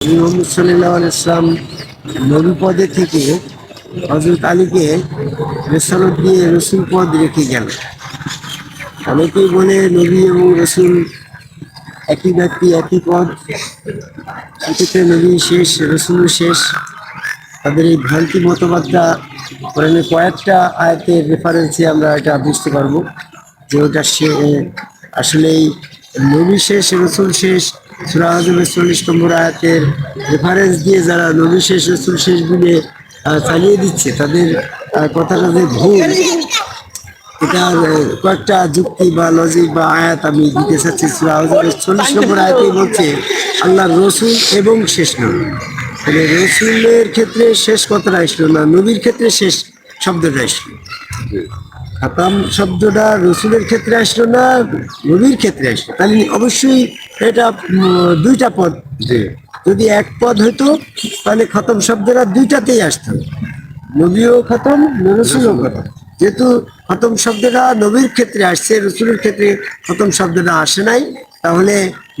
মোহাম্মদ সাল্লাহ ইসলাম নবী পদে থেকে হজরত আলীকে রেসালত দিয়ে রসুল পদ রেখে গেল। অনেকেই বলে নবী এবং রসুল একই ব্যক্তি, একই পদ। সেক্ষেত্রে নবী শেষ রসুল শেষ। তাদের এই ভ্রান্তি মতবাদটা কোরআনের কয়েকটা আয়াতের রেফারেন্সে আমরা এটা বুঝতে পারব যে ওটা সে, আসলেই নবী শেষ, রসুল শেষ সুরা আজমের চল্লিশ নম্বর আয়াতের রেফারেন্স দিয়ে যারা নবী শেষ, রসুল শেষ বলে চালিয়ে দিচ্ছে, তাদের কথাটা যে ভুল, এটার কয়েকটা যুক্তি বা লজিক বা আয়াত আমি দিতে চাচ্ছি। সুরা আজমের চল্লিশ নম্বর আয়াতে বলছে আল্লাহ রসুল এবং শেষ নবী। মানে রসুলের ক্ষেত্রে শেষ কথাটা আসলো না, নবীর ক্ষেত্রে শেষ শব্দটা আসলো? খাতাম শব্দটা রসুলের ক্ষেত্রে আসলো না, নবীর ক্ষেত্রে আসলো? তাহলে অবশ্যই এটা দুইটা পদ। যদি এক পদ হইতো তাহলে খতম শব্দটা দুইটাতেই আসতো। নবীও খতম রসুলও খতম। যেহেতু খতম শব্দটা নবীর ক্ষেত্রে আসছে রসুলের ক্ষেত্রে খতম শব্দটা আসে নাই তাহলে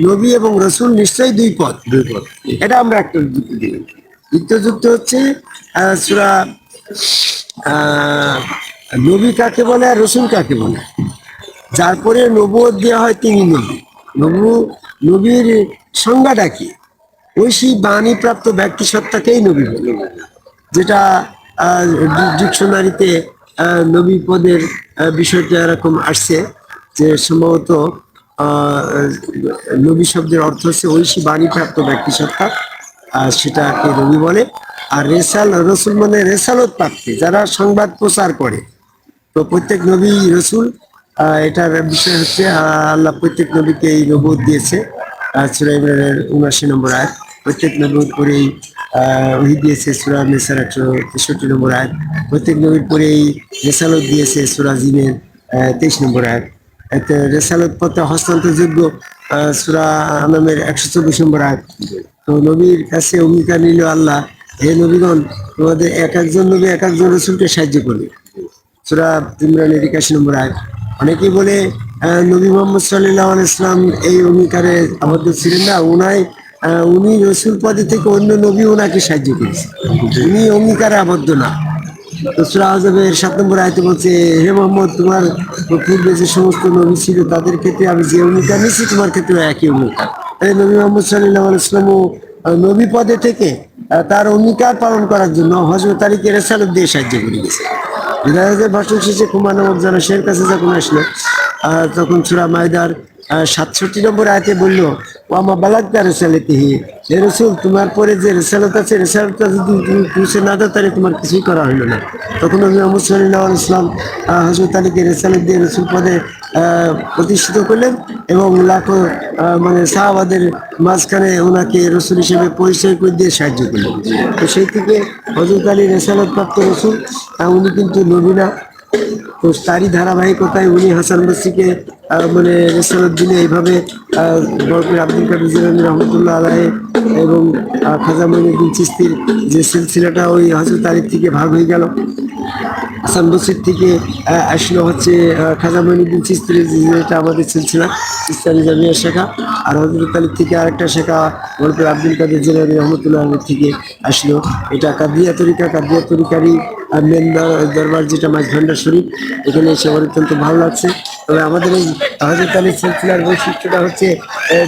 নবী এবং রসুল নিশ্চয়ই দুই পদ। দুই পদ। এটা আমরা একটা যুক্তি দিই। দ্বিতীয় যুক্তি হচ্ছে সূরা নবী কাকে বলে আর রসুল কাকে বলে? যার পরে নবুয়ত দেওয়া হয় তিনি নবী। নবু নবীর সংজ্ঞাটা কি? ঐশী বাণী প্রাপ্ত ব্যক্তি সত্তাকেই নবী বলে যেটা ডিকশনারিতে নবী পদের বিষয়টা এরকম আসছে যে সম্ভবত নবী শব্দের অর্থ হচ্ছে ঐশী বাণী প্রাপ্ত ব্যক্তি সত্তা সেটাকে নবী বলে। আর রেসাল, রসুল মানে রেসালত প্রাপ্তি, যারা সংবাদ প্রচার করে। তো প্রত্যেক নবী রসুল এটার বিষয় হচ্ছে আল্লাহ প্রত্যেক নবীকে এই নবুদ দিয়েছে। উনাশি নম্বর আয়াত। প্রত্যেক নবুদ করেই আহ, দিয়েছে সুরা নেসার একশো তেষট্টি নম্বর আয়াত। প্রত্যেক নবীর পরেই রেসালত দিয়েছে সুরা জিনের তেইশ নম্বর আয়াত। এতে রেসালত পথে হস্তান্তরযোগ্য সুরা আনামের একশো চব্বিশ নম্বর আয় তো নবীর কাছে অঙ্গীকার নিল আল্লাহ হে নবীগণ তোমাদের এক একজন নবী এক একজন রসুলকে সাহায্য করবে। সুরা ইমরানের একাশি নম্বর আয় অনেকেই বলে নবী মোহাম্মদ সাল্লাহ ইসলাম এই অঙ্গীকারে আবদ্ধ ছিলেন না। উনাই আহ, উনি রসুল পদে থেকে অন্য নবী ওনাকে সাহায্য করেছে। উনি অঙ্গীকারে আবদ্ধ না। তো সুরা আজবের সাত নম্বর আয়তে বলছে হে মোহাম্মদ তোমার পূর্বে যে সমস্ত নবী ছিল তাদের ক্ষেত্রে আমি যে অঙ্গীকার নিয়েছি তোমার ক্ষেত্রে একই অঙ্গীকার। নবী মোহাম্মদ সাল্লাহ ইসলামও আহ, নবী পদে থেকে তার অঙ্গীকার পালন করার জন্য হজরত আলীকে রেসালত দিয়ে সাহায্য করে গেছে। হৃদয়ের ভাষণ শেষে কুমার যেন সের কাছে যখন আসলো তখন সুরা মায়দার সাতষট্টি নম্বর আয়তে বলল ও আমার বালাকদার রেসালেতিহি। হে রসুল, তোমার পরে যে রেসালত আছে, রেসালতটা যদি তুমি পৌঁছে না দাও, তাহলে তোমার কিছুই করা হলো না। তখন আমি মোহাম্মদ সাল্লাহ ইসলাম হজরত আলীকে রেসালত দিয়ে রসুল পদে প্রতিষ্ঠিত করলেন এবং লাখো মানে সাহাবাদের মাঝখানে ওনাকে রসুল হিসেবে পরিচয় করে দিয়ে সাহায্য করলেন। তো সেই থেকে হজরত আলী রেসালত প্রাপ্ত রসুল উনি কিন্তু নবীনা তো তারই ধারাবাহিকতায় উনি হাসান আহ, মানে রেসালত দিলে এইভাবে আব্দুল জিলানী রহমতুল্লাহ আলাই এবং খাজা মঈনুদ্দিন চিস্তির যে সিলসিলাটা ওই হজরত আলীর থেকে ভাগ হয়ে গেল। হাসান বসির থেকে আসলো হচ্ছে খাজা মঈনুদ্দিন চিস্তির যেটা আমাদের সিলসিলা চিস্তানি জামিয়া শেখা। আর হজরত আলীর থেকে আরেকটা শেখা বরপুর আব্দুল কাদের জিলানী রহমতুল্লাহ আলীর থেকে আসলো। এটা কাদিয়া তরিকা, কাদিয়া তরিকারই মেন দরবার যেটা মাছ ভান্ডার শরীফ, এখানে এসে আমার অত্যন্ত ভালো লাগছে। তবে আমাদের এই হজরত আলী সিলসিলার বৈশিষ্ট্যটা হচ্ছে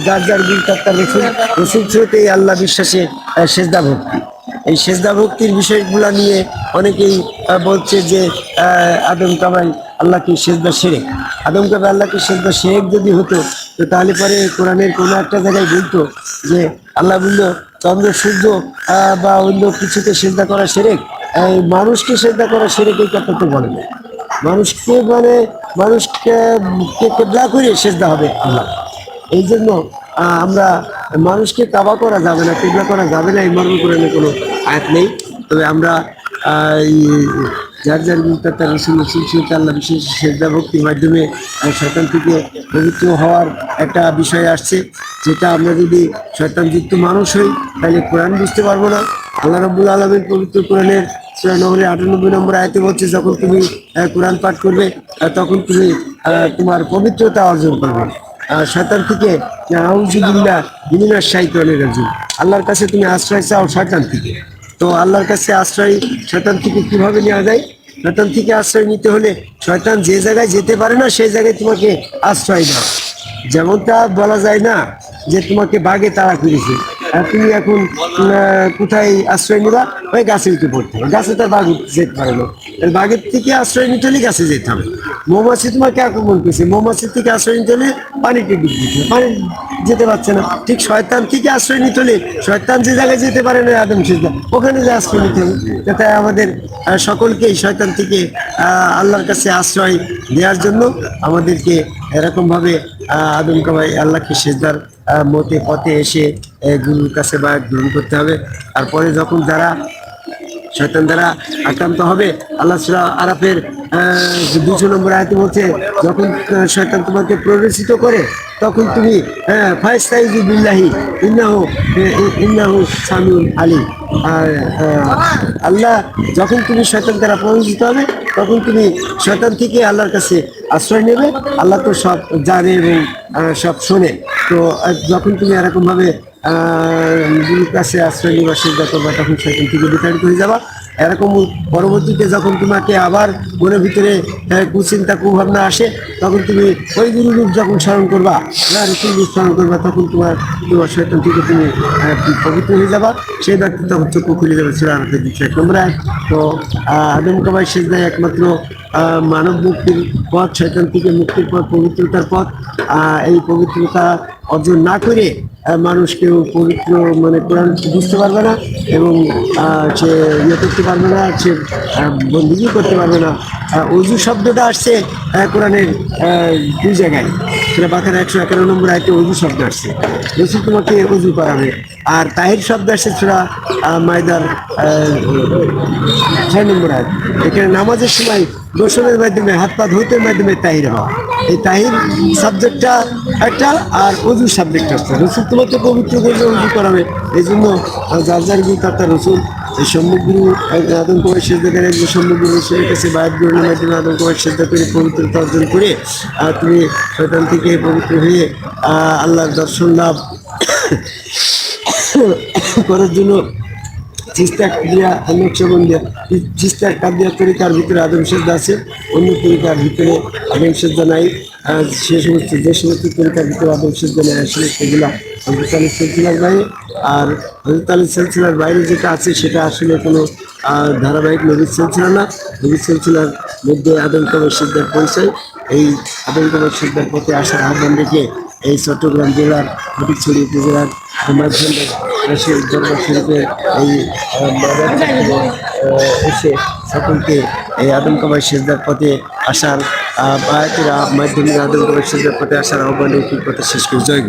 যার যার বিল তার তার রসুল। রসুল এই আল্লাহ বিশ্বাসে সেজদা ভক্তি এই সেজদা ভক্তির বিষয়গুলো নিয়ে অনেকেই বলছে যে আদম কামাই আল্লাহকে সেজদা সেরেক আদম কামাই আল্লাহকে সেজদা শেখ যদি হতো, তো তাহলে পরে কোরআনের কোনো একটা জায়গায় বলতো যে, আল্লাহ বলল, চন্দ্র, সূর্য বা অন্য কিছুতে সেজদা করা সেরেক। মানুষকে সেজদা করা সেরেক এই কথা তো বলে না। মানুষকে মানে মানুষকে কেবলা করে সেজদা হবে আল্লাহ। এই জন্য আমরা মানুষকে কাবা করা যাবে না, কেবলা করা যাবে না এই মর্ম কোরআনে কোনো আয়াত নেই। তবে আমরা যার যার তার রসুল আল্লাহ বিশেষ সেজদা ভক্তির মাধ্যমে শয়তান থেকে পবিত্র হওয়ার একটা বিষয় আসছে, যেটা আমরা যদি শয়তানযুক্ত মানুষ হই, তাহলে কোরআন বুঝতে পারব না। আল্লাহ রব্বুল আলমের পবিত্র কোরআনের নহরের আটানব্বই নম্বর আয়তে বলছে, যখন তুমি কোরআন পাঠ করবে তখন তুমি তোমার পবিত্রতা অর্জন করবে। শয়তান থেকে আউজুবিল্লাহ মিনাশ শাইতানির রাজিম। আল্লাহর কাছে তুমি আশ্রয় চাও শয়তান থেকে। তো আল্লাহর কাছে আশ্রয় শয়তান থেকে কীভাবে নেওয়া যায়? শয়তান থেকে আশ্রয় নিতে হলে শয়তান যে জায়গায় যেতে পারে না, সেই জায়গায় তোমাকে আশ্রয় দাও যেমনটা বলা যায় না যে তোমাকে বাঘে তাড়া করেছে। তুমি এখন কোথায় আশ্রয় নিবা? ওই গাছে উঠে পড়তে হবে। গাছে তার বাঘ যেতে পারে না। বাঘের থেকে আশ্রয় নিতে হলে গাছে যেতে হবে। মৌমাছি তোমাকে আক্রমণ করছে মৌমাছির থেকে আশ্রয় নিতে হলে পানিতে ডুব দিতে পানি যেতে পারছে না। ঠিক শয়তান থেকে আশ্রয় নিতে হলে শয়তান যে জায়গায় যেতে পারে না, আদম সেজদা ওখানে যে আশ্রয় নিতে হবে। যাতে আমাদের সকলকেই শয়তান থেকে আল্লাহর কাছে আশ্রয় দেওয়ার জন্য আমাদেরকে এরকম ভাবে আদম কাবাই আল্লাহকে সেজদার মতে পথে এসে গুরুর কাছে বা গ্রহণ করতে হবে। তারপরে যখন যারা শয়তান দ্বারা আক্রান্ত হবে আল্লাহ সুরা আরাফের দুশো নম্বর আয়তে বলছে যখন আহ, শয়তান তোমাকে প্ররোচিত করে তখন তুমি হ্যাঁ আলী আর আল্লাহ যখন তুমি শয়তান দ্বারা প্ররোচিত হবে তখন তুমি শয়তান থেকে আল্লাহর কাছে আশ্রয় নেবে। আল্লাহ তো সব জানে এবং সব শোনে। তো যখন তুমি এরকমভাবে গুরুর কাছে আশ্রয় নিবাসের যত তখন সেখান থেকে বিতাড়িত হয়ে যাবা। এরকম পরবর্তীতে যখন তোমাকে আবার মনের ভিতরে কুচিন্তা, কুভাবনা আসে, তখন তুমি ওই গুরু রূপ যখন স্মরণ করবা, না রূপ স্মরণ করবা, তখন তোমার তোমার শয়তান থেকে তুমি পবিত্র হয়ে যাবা। সেই ব্যক্তি তখন চক্ষু খুলে যাবে আমাদের দিচ্ছে নম্বর তো আদম কাবাই সেজদায় একমাত্র মানব মুক্তির পথ, শয়তান থেকে মুক্তির পথ, পবিত্রতার পথ এই পবিত্রতা অর্জন না করে মানুষ কেউ পবিত্র মানে কোরআন বুঝতে পারবে না এবং সে ইয়ে করতে পারবে না, সে বন্দিগি করতে পারবে না। অজু শব্দটা আসছে কোরআনের দুই জায়গায়। সেটা বাখার একশো একান্ন নম্বর আয়তে অজু শব্দ আসছে। রসুল তোমাকে অজু করাবে। আর তাহির শব্দ আসছে সেটা মায়দার ছয় নম্বর আয়াত। এখানে নামাজের সময় গোসলের মাধ্যমে হাত পা ধুতের মাধ্যমে তাহির হওয়া। এই তাহির সাবজেক্টটা একটা আর অজু সাবজেক্ট একটা। রসুল তোমাকে পবিত্র করবে অজু করাবে। এই জন্য যার যার গুরু তার তার রসুল। এই সম্মুখগুরু আদম কুমার সেদ্ধ করে একজন সম্মুখগুরু রসুলের কাছে বায়াত গ্রহণের মাধ্যমে আদম কুমার সেদ্ধ করে পবিত্রতা অর্জন করে আহ, তুমি শয়তান থেকে পবিত্র হয়ে আল্লাহর দর্শন লাভ করার জন্য চিস্তা ক্রিয়া নকশবন্দিয়া চিস্তা কাদিয়া তরিকার ভিতরে আদম সেদ্ধা আছে, অন্য তরিকার ভিতরে আদম সেদ্ধা নাই। আর সে সমস্ত যে সমস্ত তরিকার ভিতরে আদম সেদ্ধা নেই, আসলে সেগুলা হজরত আলী সিলসিলার বাইরে। আর হজরত আলী সিলসিলার বাইরে যেটা আছে, সেটা আসলে কোনো ধারাবাহিক নবীর সিলসিলা না। নবীর সিলসিলার মধ্যে আদম কবর সিদ্ধার পরিচয় এই আদম কবর সিদ্ধার পথে আসার আহ্বান রেখে এই চট্টগ্রাম জেলার ফটিকছড়ি উপজেলার মাধ্যমে দরবার শরীফে এই এসে সকলকে এই আদম কামাই সেজদার পথে আসার বায়াতের মাধ্যমে আদম কামাই সেজদার পথে আসার আহ্বান কি কথা শেষ করে জয়।